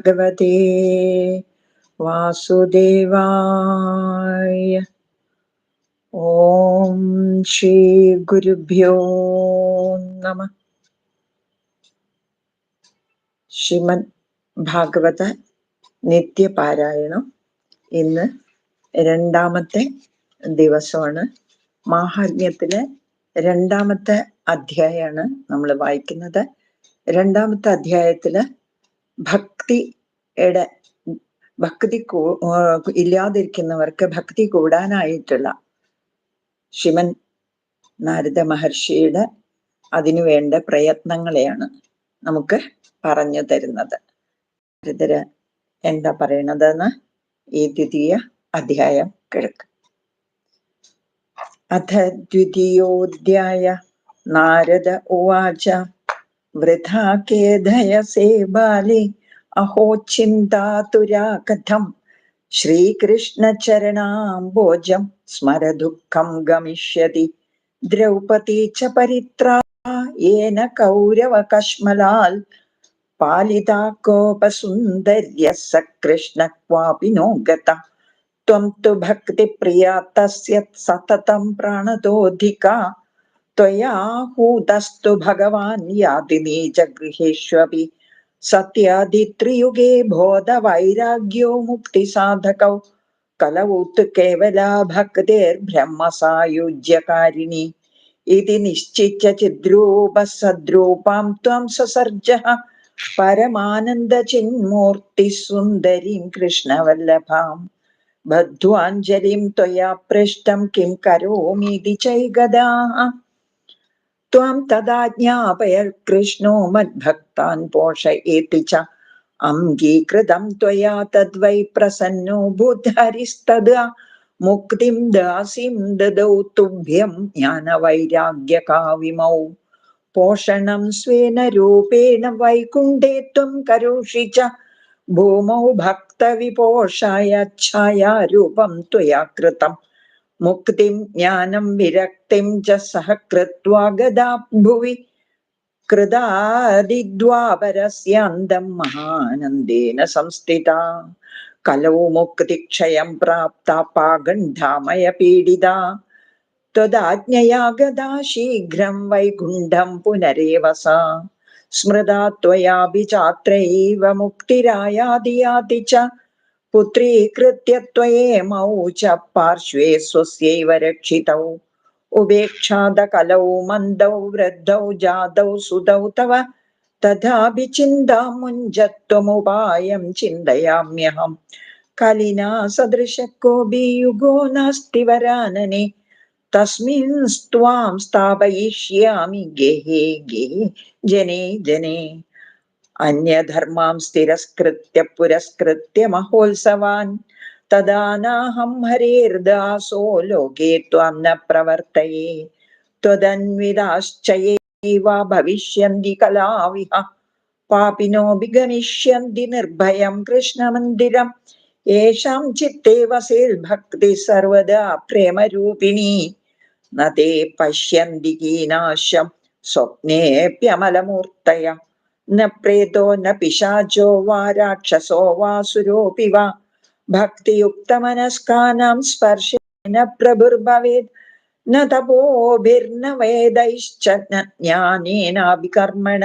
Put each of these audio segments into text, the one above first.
ഭഗവതേ വാസുദേവായ ഓം ശ്രീ ഗുരുഭ്യോ നമ ശ്രീമദ് ഭാഗവത നിത്യപാരായണം ഇന്ന് രണ്ടാമത്തെ ദിവസമാണ്. മാഹാത്മ്യത്തിലെ രണ്ടാമത്തെ അധ്യായമാണ് നമ്മൾ വായിക്കുന്നത്. രണ്ടാമത്തെ അധ്യായത്തിൽ ഭക്തിയുടെ ഭക്തി കൂ ഇല്ലാതിരിക്കുന്നവർക്ക് ഭക്തി കൂടാനായിട്ടുള്ള ശിവൻ നാരദ മഹർഷിയുടെ അതിനുവേണ്ട പ്രയത്നങ്ങളെയാണ് നമുക്ക് പറഞ്ഞു തരുന്നത്. നാരദര് എന്താ പറയണതെന്ന് ഈ ദ്വിതീയ അധ്യായം കിഴക്ക് അഥ ദ്വിതീയോധ്യായ നാരദ ഉവാച വൃഥാ കേധയസേ ബാലി अहो चिन्तातुरा कथम्। श्रीकृष्णचरणाम्बोजं स्मर दुःखं गमिष्यति। द्रौपदी च परित्रा, येन कौरवकश्मलाल् पालिता कोपसुन्दर्यः स कृष्ण क्वापि नो गता। त्वं तु भक्तिप्रिया तस्य सततं प्राणतोऽधिका। त्वया हूतस्तु भगवान् याति नीजगृहेष्वपि सत्यादित्रियुगे बोधवैराग्यो मुक्तिसाधकौ। कलौ तु केवला भक्तिर्ब्रह्मसायुज्यकारिणी। इति निश्चित्य चिद्रूपसद्रूपां त्वं ससर्जः परमानन्दचिन्मूर्तिः सुन्दरीं कृष्णवल्लभाम् बद्ध्वाञ्जलिं त्वया पृष्टं किं करोमीति चैगदाः त्वां तदा ज्ञापय താൻ പോഷയേട്ടിച്ച അംഗീകൃതം ത്വയാ തദ്വൈ പ്രസന്നോ ബുദ്ധരിസ്തദ മുക്തിം ദാസിം ദദൗ തുഭ്യം ജ്ഞാനവൈരാഗ്യകാവിമൗ പോഷണം സ്വേന രൂപേണ വൈകുണ്ഠേ ത്വം കരോഷി ച ഭൂമൗ ഭക്തവിപോഷായ ഛായാരൂപം ത്വയാ കൃതം മുക്തിം ജ്ഞാനം വിരക്തിം ച സഹ കൃത്വാ ഗതാ ഭുവി गदा भुवि कृदादिद्वापरस्यान्दं महानन्देन संस्थिता। कलौ मुक्तिक्षयं प्राप्ता पागण्डामयपीडिता त्वदाज्ञया गदा शीघ्रं वैकुण्ठं पुनरेव सा स्मृता त्वयापि चात्रैव मुक्तिरायादियाति च। पुत्रीकृत्य त्वयेमौ च पार्श्वे स्वस्यैव रक्षितौ। उपेक्षादकलौ मन्दौ वृद्धौ जातौ सुतौ तव तथापि चिन्तां मुञ्जत्वमुपायं चिन्तयाम्यहम् कलिना सदृश कोऽपि युगो नास्ति वरानने तस्मिन् त्वां स्थापयिष्यामि गेहे गेहे जने जने अन्यधर्मां स्थिरस्कृत्य पुरस्कृत्य महोत्सवान् തദാനാഹം ഹരേർദാസോ ലോകേ ത്വാം ന പ്രവർത്തയേ. ത്വദന്വിതാശ്ചയേവ ഭവിഷ്യന്തി കലാവിഹ. പാപിനോ വിഗമിഷ്യന്തി നിർഭയം കൃഷ്ണമന്ദിരം. യേഷാം ചിത്തേ വസേൽ ഭക്തി സർവദാ പ്രേമരൂപിണി. നദേ പശ്യന്തി കീനാശം സ്വപ്നേപ്യമലമൂർത്തയ ന പ്രേതോ ന പിശാചോ വാ രാക്ഷസോ വാ സുരോപി വാ भक्तियुक्तमनस्कानां स्पर्शेन प्रभुर्भवेत् न तपोभिर्न वेदैश्च न ज्ञानेनापि कर्मण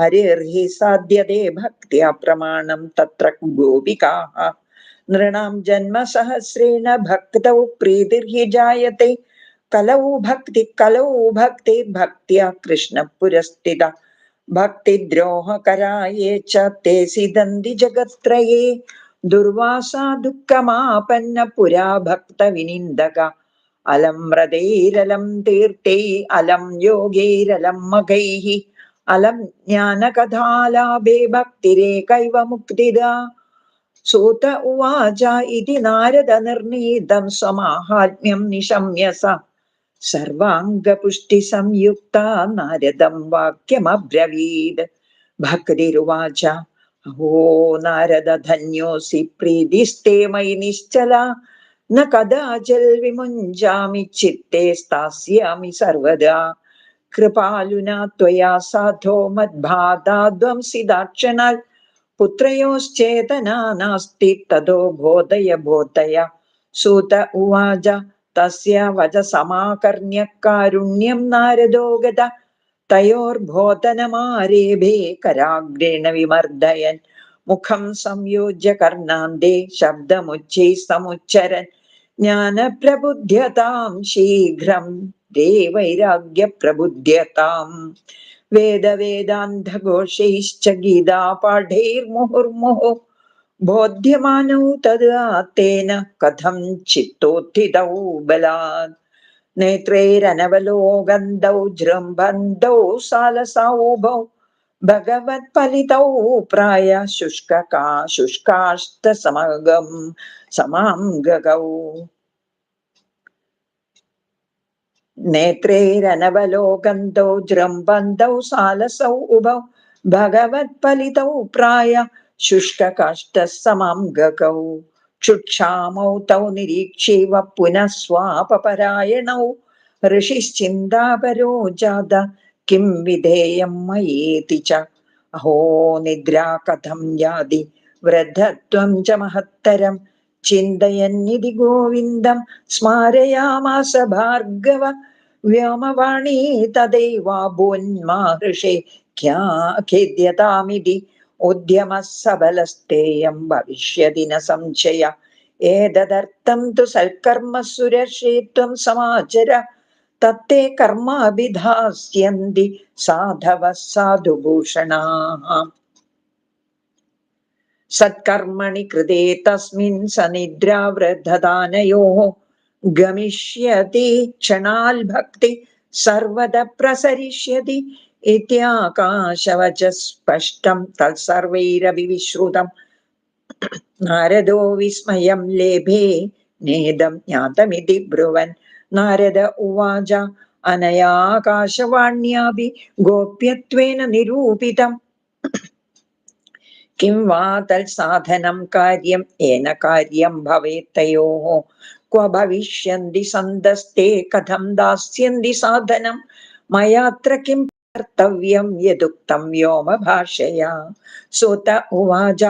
हरिर्हि साध्यते भक्त्या प्रमाणं तत्र गोपिकाः। नृणां जन्मसहस्रेण भक्तौ प्रीतिर्हि जायते। कलौ भक्ति, कलौ भक्तिर्भक्त्या कृष्णपुरस्थिता। भक्तिद्रोहकरा ये च ते सिदन्ति जगत्त्रये। ദുർവാസാ ദുഃഖമാപന്ന പുരാഭക്ത വിനിന്ദക അലം വ്രതൈരലം തീർത്ഥൈ അലം യോഗൈരലം മകൈः അലം ജ്ഞാനകഥാലാഭേ ഭക്തിരേകൈവ മുക്തിദ സൂത ഉവാച ഇതി നാരദ നിർണീതം സമാഹാത്മ്യം നിശമ്യസ. സർവാംഗപുഷ്ടി സംയുക്ത നാരദം വാക്യമബ്രവീത്. ഭക്തിരുവാച नारद धन्योऽसि प्रीतिस्ते मयि निश्चला। न कदाचिल् विमुञ्जामि चित्ते स्थास्यामि सर्वदा। कृपालुना त्वया साधो मद्भाता ध्वंसि दाक्षणात् पुत्रयोश्चेतना नास्ति ततो बोधय बोधय। सूत उवाच, तस्य वचसमाकर्ण्य कारुण्यं नारदो गत तयोर्बोधनमारेभे कराग्रेण विमर्दयन् मुखं संयोज्य कर्णान्ते शब्दमुच्चैः समुच्चरन् ज्ञानप्रबुध्यतां शीघ्रं दे वैराग्यप्रबुध्यताम् वेदवेदान्तघोषैश्च गीतापाठैर्मुहुर्मुहुः। बोध्यमानौ तदा तेन कथं चित्तोत्थितौ बलात्। नेत्रैरनवलोकन्तौ जृम्बन्तौ सालसौभौ भगवत्फलितौ प्राय शुष्कका शुष्काष्टसमगं समां गगौ नेत्रैरनवलोकन्तौ जृम्बन्तौ सालसौ उभौ भगवत्फलितौ प्राय शुष्ककाष्ठसमां गगौ ചുക്ഷാമൗ തൗ നിരീക്ഷൈവ പുനഃ സ്വാപപരായണൗ ഋഷിശ്ചിന്താപരോ ജാത കിം വിധേയം മയേതി ച അഹോ നിദ്രാ കഥം ജാതി വൃദ്ധത്വം ച മഹത്തരം ചിന്തയന്നിതി ഗോവിന്ദം സ്മാരയാമാസ ഭാർഗവ വ്യോമവാണീ തദൈവാഭോന്മാഹൃഷേ ഖ്യാഖേദ്യതാമിതി उद्यमः सबलस्तेयं भविष्यति न संशय एतदर्थं तु सत्कर्म सुरर्षे त्वं समाचर तत्ते कर्माभिधास्यन्ति साधवः साधुभूषणाः सत्कर्मणि कृते तस्मिन् सनिद्रावृद्धदानयोः गमिष्यति क्षणाल्भक्ति सर्वदा प्रसरिष्यति इत्याकाशवच स्पष्टं तत्सर्वैरपि विश्रुतम् नारदो विस्मयं लेभे नेदं ज्ञातमिति ब्रुवन् नारद उवाच अनयाकाशवाण्यापि गोप्यत्वेन निरूपितम् किं वा तत्साधनं कार्यं येन कार्यं भवेत् तयोः क्व भविष्यन्ति सन्दस्ते कथं दास्यन्ति साधनं मयात्र किं कर्तव्यं यदुक्तं व्योमभाषया सुत उवाच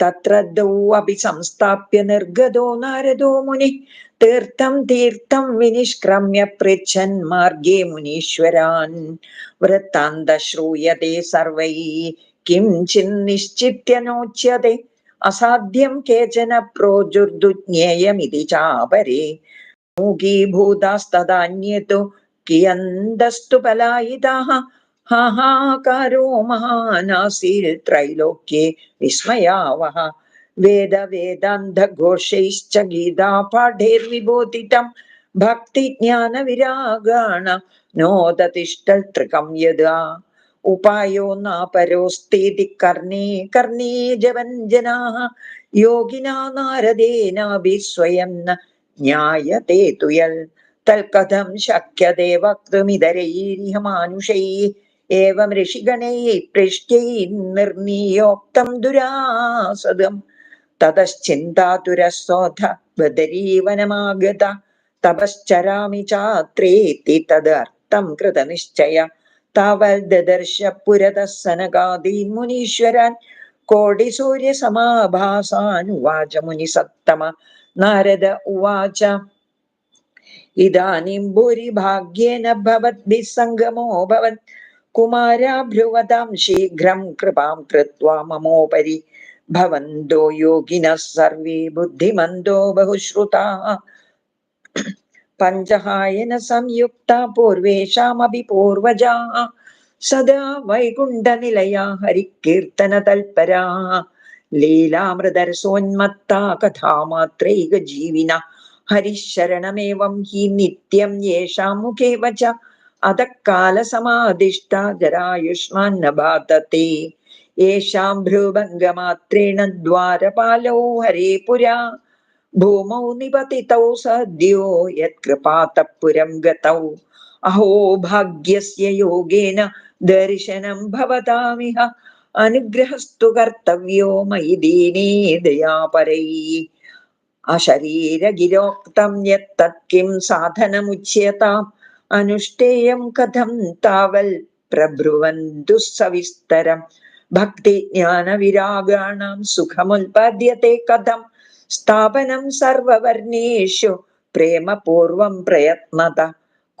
तत्र द्वौ अपि संस्थाप्य निर्गतो नारदो मुनिः तीर्थं तीर्थं विनिष्क्रम्य पृच्छन् मार्गे मुनीश्वरान् वृत्तान्त श्रूयते सर्वैः किञ्चिन्निश्चित्य नोच्यते असाध्यं केचन प्रोजुर्दुज्ञेयमिति चापरे मूकीभूतास्तदान्यतो कियन्तस्तु पलायिताः हाहाकारो महानासीत् त्रैलोक्ये विस्मयावः वेद वेदान्तघोषैश्च गीतापाठैर्विबोधितं भक्तिज्ञानविरागाण नोदतिष्ठत्रिकं यदा उपायो नापरोस्तेति कर्णे कर्णे जवञ्जनाः योगिना नारदेनापि स्वयं न ज्ञायते तु यल् तल्कथं शक्यते वक्तुमितरैरिह मानुषैः ഏവം ഋഷിഗണൈ പൃഷ്ടൈ നിർണീയോക്തം ദുരാസദം. തതശ്ചിന്താതുരസോധ ബദരീവനമാഗത തപശ്ചരാമി ചാത്രേത്തി തദർത്ഥം കൃതനിശ്ചയ. താവൽ ദദർശ പുരതഃ സനകാദീ മുനീശ്വരാൻ. കോടി സൂര്യ സമാഭാസാനുവാച മുനി സത്തമ. നാരദ ഉവാച. ഇതാനും ഭൂരിഭാഗ്യേന ഭവദ്ഭിസംഗമോ ഭവത്. കുമാരാഭ്രുവതാം ശീഘ്രം കൃപാം കൃത്വാ മമോപരി ഭവന്തോ യോഗിനഃ സർവേ ബുദ്ധിമന്തോ ബഹുശ്രുതാ പഞ്ചഹായന സംയുക്ത പൂർവേഷാമപി പൂർവജാ സദാ വൈകുണ്ഠനിലയാ ഹരിക്കീർത്തന തൽപരാ ലീലാമൃതരസോന്മത്താ കഥാമാത്രൈക ജീവിന ഹരിശരണമേവം ഹി നിത്യം യേഷാം മുഖേവ ച अतः कालसमादिष्टा जरायुष्मान्न बाधते येषां भ्रूभङ्गमात्रेण द्वारपालौ हरे पुरा भूमौ निपतितौ सद्यो यत्कृपातः पुरं गतौ। अहो भाग्यस्य योगेन दर्शनं भवतामिह। अनुग्रहस्तु कर्तव्यो मयि दीने दयापरैः। अशरीरगिरोक्तं यत्तत् किं साधनमुच्यताम्। അനുഷ്ഠേയം കഥം താവൽ പ്രഭ്രുവൻ ദുസ്സവിസ്തരം ഭക്തി ജ്ഞാന വിരാഗാണം സുഖമുൽപാദ്യത്തെ കഥം. സ്ഥാപനം സർവവർണേഷു പ്രേമപൂർവം പ്രയത്നത.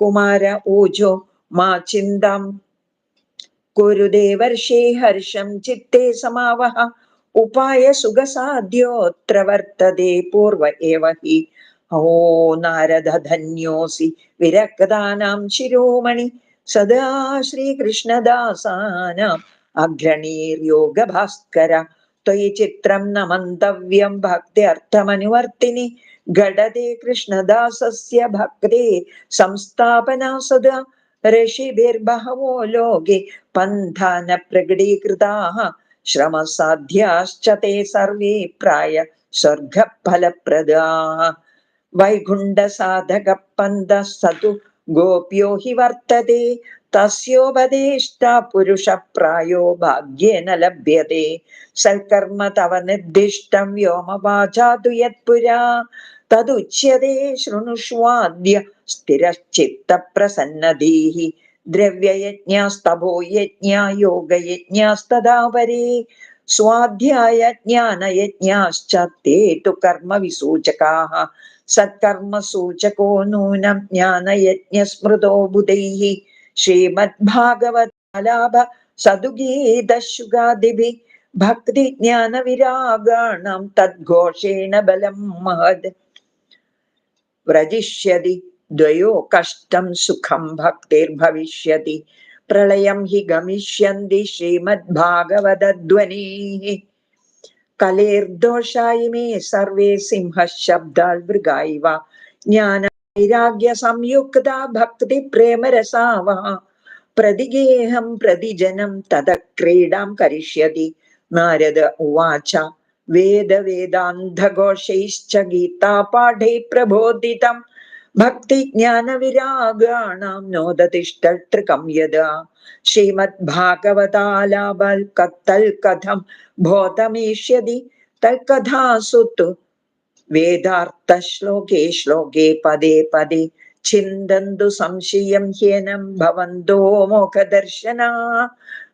കുമാര ഊജോ മാ ചിന്തം. കുരുദേവർഷേ ഹർഷം ചിത്തേ സമാവഹ. ഉപായ സുഖസാധ്യോത്ര വർത്തതേ പൂർവ ഏവ ഹി. अहो, नारदधन्योऽसि विरक्तानां शिरोमणि, सदा श्रीकृष्णदासानाम् अग्रणीर्योगभास्कर, त्वयि चित्रं न मन्तव्यं भक्त्यर्थमनुवर्तिनि घटते कृष्णदासस्य भक्ते, संस्थापना सदा ऋषिभिर्बहवो लोके पन्था न प्रगटीकृताः श्रमसाध्याश्च ते सर्वे प्राय स्वर्गफलप्रदाः। വൈകുണ്ഠസാധക പന്ത സതു ഗോപ്യോ ഹി വർത്തത്തെ തസ്യോപദേഷ്ട പുരുഷ പ്രായോ ഭാഗ്യേന ലഭ്യത്തെ സൽക്കർമ്മ തവ നിർദ്ദിഷ്ടം വ്യോമവാചാതു യത്പുരാ. തതുച്യത്തെ ശൃണുഷ്വാദ്യ സ്ഥിരശ്ചിത്തപ്രസന്നധീः ദ്രവ്യയജ്ഞാസ്തഭോ യജ്ഞ യോഗയജ്ഞാസ്തഥാ പരേ സ്വാധ്യായ स्वाध्यायज्ञानयज्ञाश्चात्ते तु कर्मविसूचकाः। सत्कर्मसूचको नूनं ज्ञानयज्ञस्मृतो बुधैः। श्रीमद्भागवतालाभ सदुगीतशुगादिभिः भक्तिज्ञानविरागाणां तद्घोषेण बलं महद्। व्रजिष्यति द्वयो कष्टं सुखं भक्तिर्भविष्यति। പ്രളയം ഹി ഗമിഷ്യന്തി ശ്രീമദ്ഭാഗവതധ്വനീः. കലേർദോഷായി മേ സർവേ സിംഹശബ്ദാൽ മൃഗായിവ. ജ്ഞാന വൈരാഗ്യ സംയുക്ത ഭക്തി പ്രേമരസാവ. പ്രതിഗേഹം പ്രതിജനം തത ക്രീഡാം കരിഷ്യതി. നാരദ ഉവാച വേദവേദാന്തഘോഷൈശ്ച ഗീതാപാഠേ പ്രബോധിതം. ഭക്തിജ്ഞാനവിരാഗാണാം നോദതിഷ്ടൃകം യഥാ ശ്രീമദ്ഭാഗവതാലാബൽ കത്തൽ കഥം ബോധമേഷ്യതി തൽക്കഥാസുത്തു വേദാർത്ഥ ശ്ലോകേ ശ്ലോകേ പദേ പദേ. ചിന്തന്തു സംശയം ഹ്യനം ഭവന്തോ മോഖദർശനാ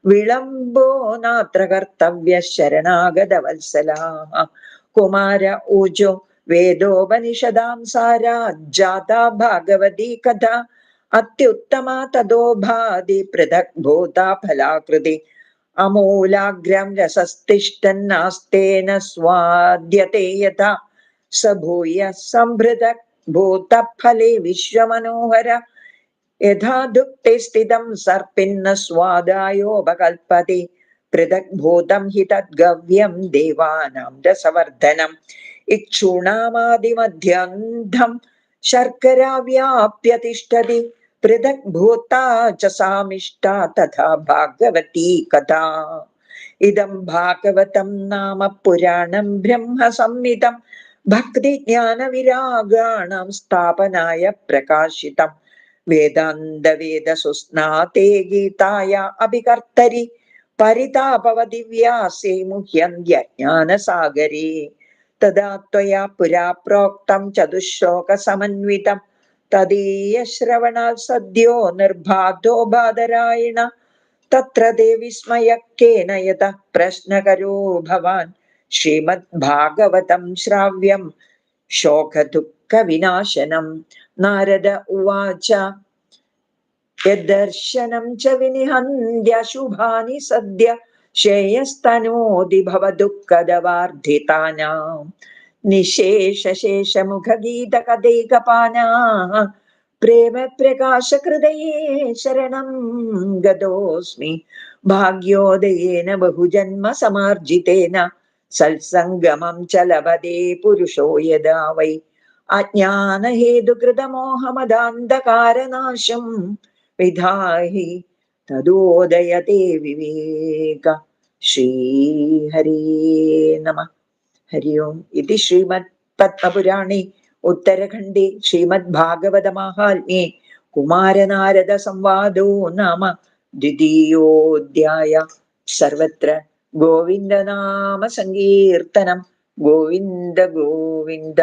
വിളംബോ നാത്ര കർത്തവ്യ ശരണാഗത വത്സലാ കുമാര ഊജോ वेदोपनिषदां सारा जाता भागवती कथा, अत्युत्तमा तदो भाति पृथक् भूता फलाकृति। अमूलाग्र्यं रसस्तिष्ठन्नास्तेन स्वाद्यते यथा, स भूय सम्भृतक् भूतफले विश्वमनोहर। यथा दुःखे स्थितं सर्पिन्न स्वादायोपकल्पति पृथक् भूतं हि तद्गव्यं देवानां रसवर्धनम्। इक्षूणामादिमध्यन्धं शर्कराव्याप्यतिष्ठति। पृथक् भूता च सामिष्टा तथा भागवती कथा। इदं भागवतं नाम पुराणं ब्रह्मसंहितं। भक्तिज्ञानविरागाणां स्थापनाय प्रकाशितम् वेदान्तवेदसुस्नाते गीताया अभिकर्तरि। परितापवदिव्यासे मुह्यन्त्यज्ञानसागरे। तदा त्वया पुरा प्रोक्तं तदीय तदीयश्रवणात् सद्यो निर्बाधो बाधरायण तत्र देवी ते विस्मयक्येन यतः प्रश्नकरो भवान्। श्रीमद्भागवतं श्राव्यं शोकदुःखविनाशनं। नारद उवाच, यद्दर्शनं च विनिहन्त्यशुभानि सद्य श्रेयस्तनोदिभवदुःखदवार्धितानां निशेषशेषमुखगीतकदैकपाना। प्रेमप्रकाशकृदये शरणं गतोऽस्मि। भाग्योदयेन बहुजन्मसमार्जितेन सत्सङ्गमं च लभते पुरुषो यदा वै। अज्ञानहेतुकृतमोहमदान्धकारनाशं विधाहि തദോദയത്തെ വിവേക. ശ്രീഹരേ നമ. ഹരി ഓം ഇത് ശ്രീമദ് പത്മപുരാണേ ഉത്തരഖണ്ഡേ ശ്രീമദ് ഭാഗവത മാഹാത്മ്യേ കുമാരനാരദ സംവാദോ നാമ ദ്വിതീയോധ്യായ. സർവത്ര ഗോവിന്ദനാമ സങ്കീർത്തനം. ഗോവിന്ദ ഗോവിന്ദ.